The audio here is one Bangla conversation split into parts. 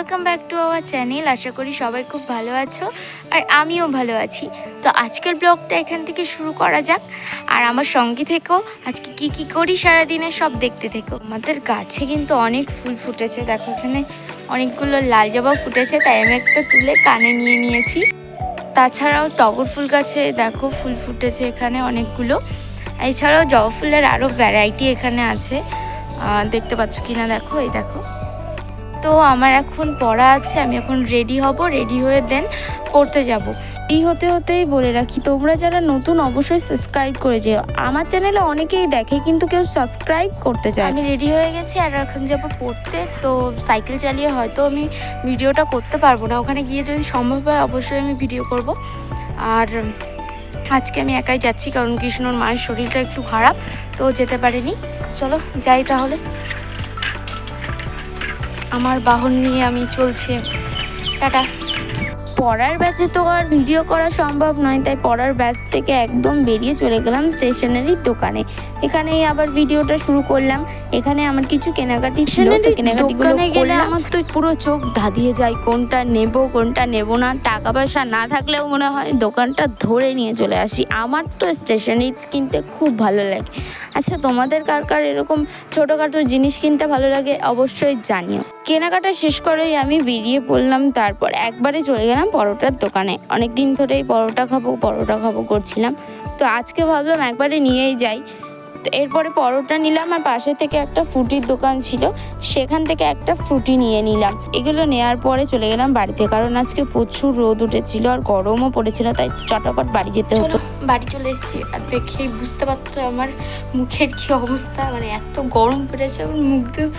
Welcome back to our channel আশা করি সবাই খুব ভালো আছো আর আমিও ভালো আছি। তো আজকের ব্লগটা এখান থেকে শুরু করা যাক। আর আমার সঙ্গে থেকেও আজকে কি কি করি সারাদিনে সব দেখতে থেকো। আমাদের গাছে কিন্তু অনেক ফুল ফুটেছে। দেখো এখানে অনেকগুলো লাল জবা ফুটেছে। তাই আমি একটা তুলে কানে নিয়ে নিয়েছি। তাছাড়াও টগর ফুল গাছে দেখো ফুল ফুটেছে এখানে অনেকগুলো। এছাড়াও জবা ফুলের আরও ভ্যারাইটি এখানে আছে। দেখতে পাচ্ছ কিনা? দেখো, এই দেখো। তো আমার এখন পড়া আছে, আমি এখন রেডি হব রেডি হয়ে দেন পড়তে যাব। এই হতে হতেই বলে রাখি, তোমরা যারা নতুন অবশ্যই সাবস্ক্রাইব করে যেও। আমার চ্যানেলে অনেকেই দেখে কিন্তু কেউ সাবস্ক্রাইব করতে চায়। আমি রেডি হয়ে গেছি আর এখন যাব পড়তে, তো সাইকেল চালিয়ে হয়তো আমি ভিডিওটা করতে পারব না। ওখানে গিয়ে যদি সম্ভব হয় অবশ্যই আমি ভিডিও করব। আর আজকে আমি একাই যাচ্ছি কারণ কৃষ্ণর মায়ের শরীরটা একটু খারাপ, তো যেতে পারেনি। চলো, যাই তাহলে। আমার বাহন নিয়ে আমি চলছি। টাটা। পড়ার ব্যাচে তো আর ভিডিও করা সম্ভব নয় তাই পড়ার ব্যাচ থেকে একদম বেরিয়ে চলে গেলাম স্টেশনারি দোকানে। এখানেই আবার ভিডিওটা শুরু করলাম। এখানে আমার কিছু কেনাকাটি ছিল তো কেনাকাটিগুলো গেলে আমার তো পুরো চোখ ধাঁধিয়ে যায় কোনটা নেব কোনটা নেব না। টাকা পয়সা না থাকলেও মনে হয় দোকানটা ধরে নিয়ে চলে আসি। আমার তো স্টেশনারি কিনতে খুব ভালো লাগে। আচ্ছা তোমাদের কার কার এরকম ছোটোখাটো জিনিস কিনতে ভালো লাগে অবশ্যই জানিও। কেনাকাটা শেষ করেই আমি বেরিয়ে পড়লাম, তারপর একবারে চলে গেলাম পরোটার দোকানে। অনেক দিন ধরেই পরোটা খাব পরোটা খাব করছিলাম। তো আজকে ভাবলাম একবারে নিয়েই যাই। তো এরপরে পরোটা নিলাম আর পাশে থেকে একটা ফ্রুটির দোকান ছিল, সেখান থেকে একটা ফ্রুটি নিয়ে নিলাম। এগুলো নেওয়ার পরে চলে গেলাম বাড়িতে, কারণ আজকে প্রচুর রোদ উঠেছিল আর গরমও পড়েছিল, তাই চটাপট বাড়ি যেতে হতো। বাড়ি চলে এসেছি। আর দেখেই বুঝতে পারছ আমার মুখের কি অবস্থা মানে এত গরম পড়েছে, আমার মুখ উম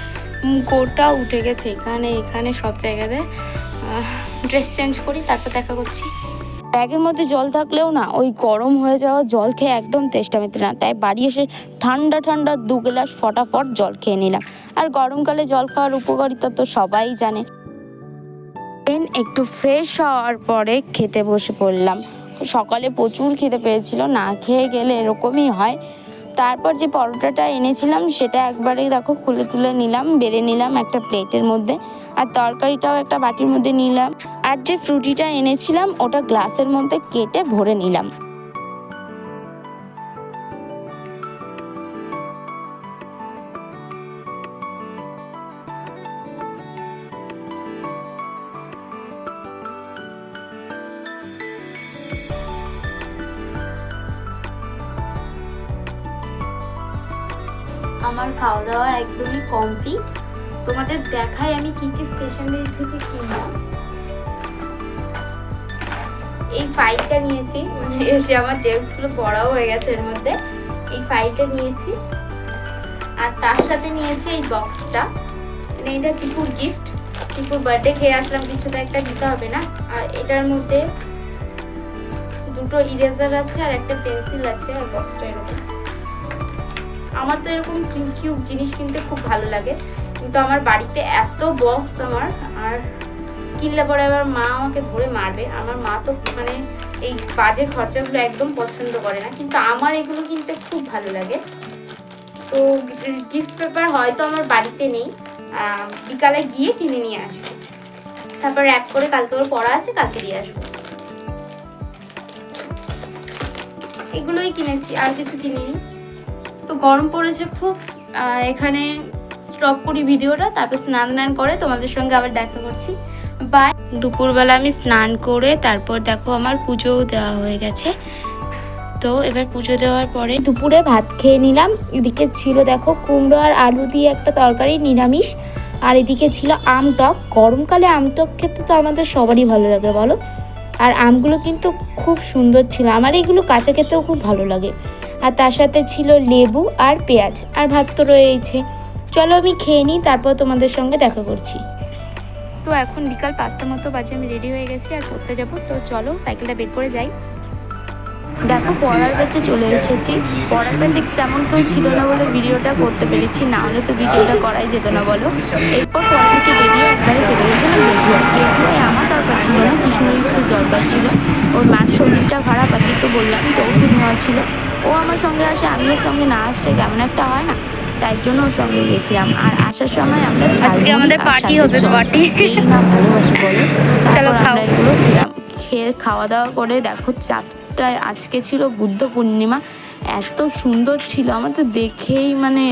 গোটা উঠে গেছে এখানে এখানে সব জায়গাতে। ড্রেস চেঞ্জ করি, তারপর দেখা করছি। ব্যাগের মধ্যে জল থাকলেও না, ওই গরম হয়ে যাওয়া জল খেয়ে একদম তেষ্টা মেতে না। তাই বাড়ি এসে ঠান্ডা ঠান্ডা দু গ্লাস ফটাফট জল খেয়ে নিলাম। আর গরমকালে জল খাওয়ার উপকারিতা তো সবাই জানে। দেন একটু ফ্রেশ হওয়ার পরে খেতে বসে পড়লাম। সকালে প্রচুর খেতে পেয়েছিল, না খেয়ে গেলে এরকমই হয়। তারপর যে পরোটাটা এনেছিলাম, সেটা একবারে দেখো খুলে তুলে নিলাম বেড়ে নিলাম একটা প্লেটের মধ্যে। আর তরকারিটাও একটা বাটির মধ্যে নিলাম। আর যে ফ্রুটিটা এনেছিলাম, ওটা গ্লাসের মধ্যে কেটে ভরে নিলাম। আমার খাওয়া দাওয়া একদমই কমপ্লিট তোমাদের দেখাই আমি কি কি স্টেশনারি থেকে কিনলাম। এই ফাইলটা নিয়েছি মানে এসে আমার জেরক্সগুলো পড়াও হয়ে গেছে এর মধ্যে। এই ফাইলটা নিয়েছি। আর তার সাথে নিয়েছি এই বক্সটা মানে এটা পিকুর গিফট পিকুর বার্থডে খেয়ে আসলাম, কিছু তো একটা দিতে হবে না। আর এটার মধ্যে দুটো ইরেজার আছে আর একটা পেন্সিল আছে আর বক্সটা এরকম আমার তো এরকম কিউট কিউট জিনিস কিনতে খুব ভালো লাগে। কিন্তু আমার বাড়িতে এত বক্স আমার, আর কিনলে পরে আবার মা আমাকে ধরে মারবে। আমার মা তো মানে এই বাজে খরচাগুলো একদম পছন্দ করে না। কিন্তু আমার এগুলো কিনতে খুব ভালো লাগে। তো গিফট পেপার হয়তো আমার বাড়িতে নেই। বিকালে গিয়ে কিনে নিয়ে আসব। তারপর র্যাপ করে কালকে ওর পড়া আছে, কালকে দিয়ে আসব। এগুলোই কিনেছি, আর কিছু কিনিনি। তো গরম পড়েছে খুব। এখানে স্টপ করি ভিডিওটা, তারপর স্নান টান করে তোমাদের সঙ্গে আবার দেখা করছি। বাই দুপুরবেলা আমি স্নান করে তারপর দেখো আমার পুজোও দেওয়া হয়ে গেছে। তো এবার পুজো দেওয়ার পরে দুপুরে ভাত খেয়ে নিলাম। এদিকে ছিল দেখো কুমড়ো আর আলু দিয়ে একটা তরকারি, নিরামিষ। আর এদিকে ছিল আম টক। গরমকালে আম টক খেতে তো আমাদের সবারই ভালো লাগে, বলো। আর আমগুলো কিন্তু খুব সুন্দর ছিল। আমার এগুলো কাঁচা খেতেও খুব ভালো লাগে। আর তার সাথে ছিল লেবু আর পেঁয়াজ আর ভাত তো রয়েছে চলো আমি খেয়ে নিই তারপর তোমাদের সঙ্গে দেখা করছি। তো এখন বিকাল পাঁচটা মতো বাজে আমি রেডি হয়ে গেছি আর পড়তে যাব। তো চলো সাইকেলটা বের করে যাই। দেখো পড়ার ব্যাচে চলে এসেছি। পড়ার ব্যাচে তেমন কেউ ছিল না বলে ভিডিওটা করতে পেরেছি না হলে তো ভিডিওটা করাই যেত না বলো। এরপর পড়া থেকে বেরিয়ে একবারে চলে গেছিলাম বেগুয়া বেগুয়ায় আমার দরকার ছিল না কৃষ্ণর একটু দরকার ছিল। ওর মার শরীরটা খারাপ আগে তো বললাম তো ওষুধ নেওয়া ছিল। ও আমার সঙ্গে আসে আমি ওর সঙ্গে না আসলে কেমন একটা হয় না তাই জন্য ওর সঙ্গে গেছিলাম। আর আসার সময় আমরা আজকে আমাদের সাথে হবে। এই না ভালোবাসি বলো। চলো তারপর আমরা এগুলো খেলাম। খেয়ে খাওয়া দাওয়া করে দেখো চারটায় আজকে ছিল বুদ্ধ পূর্ণিমা এত সুন্দর ছিল আমার তো দেখেই মানে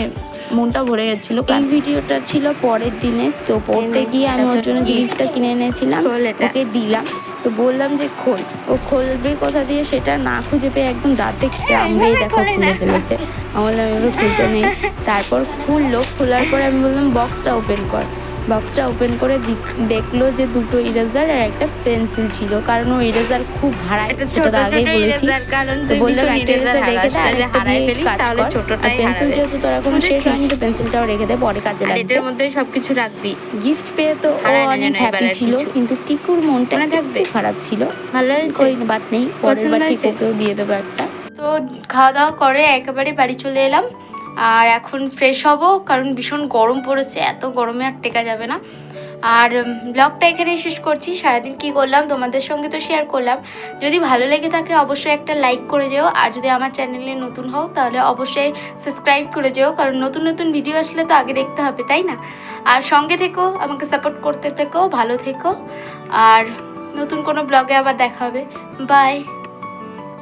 মনটা ভরে গেছিল। এই ভিডিওটা ছিল পরের দিনে তো পড়তে গিয়ে আমি ওর জন্য গিফটটা কিনে এনেছিলাম। ওকে দিলাম। তো বললাম যে খোল। ও খোলবে কথা দিয়ে সেটা না খুঁজে পেয়ে একদম দাঁতে কামড়েই দেখো খোলে খুলে ফেলেছে। আমি বললাম এবার খুলতে নেই। তারপর খুললো খোলার পর আমি বললাম বক্সটা ওপেন কর। বক্সটা ওপেন করে দেখল যে দুটো ইরেজার আর একটা পেন্সিল ছিল। কারণ ও ইরেজার খুব হারায় এটা সেটা ছোট আগেই ছোট বলেছি। ইরেজার কারণ তুই বললাম একটা ইরেজার রেখে দে আর তাহলে ছোটটাই পেন্সিল যেহেতু তোর এখন শেষ হয়নি তো পেন্সিলটাও রেখে দে পরে কাজে আর লাগবে। এটার মধ্যে সবকিছু রাখবি। গিফট পেয়ে তো অনেক হ্যাপি ছিল কিন্তু টিকুর মনটা মনে থাকবে? খারাপ ছিল। ভালো হয়েছে। কই বাদ নেই পরের পছন্দ বার টিকুকেও দিয়ে দেবো একটা। তো খাওয়া দাওয়া করে একেবারে বাড়ি চলে এলাম। আর এখন ফ্রেশ হব, কারণ ভীষণ গরম পড়েছে, এত গরমে আর টেকা যাবে না। আর ব্লগটা এখানেই শেষ করছি। সারাদিন কি করলাম, তোমাদের সঙ্গে তো শেয়ার করলাম। যদি ভালো লেগে থাকে, অবশ্যই একটা লাইক করে যেও। আর যদি আমার চ্যানেলে নতুন হও, তাহলে অবশ্যই সাবস্ক্রাইব করে যেও, কারণ নতুন নতুন ভিডিও আসলে তো আগে দেখতে হবে, তাই না? আর সঙ্গে থেকো, আমাকে সাপোর্ট করতে থেকো, ভালো থেকো। আর নতুন কোনো ব্লগে আবার দেখা হবে। বাই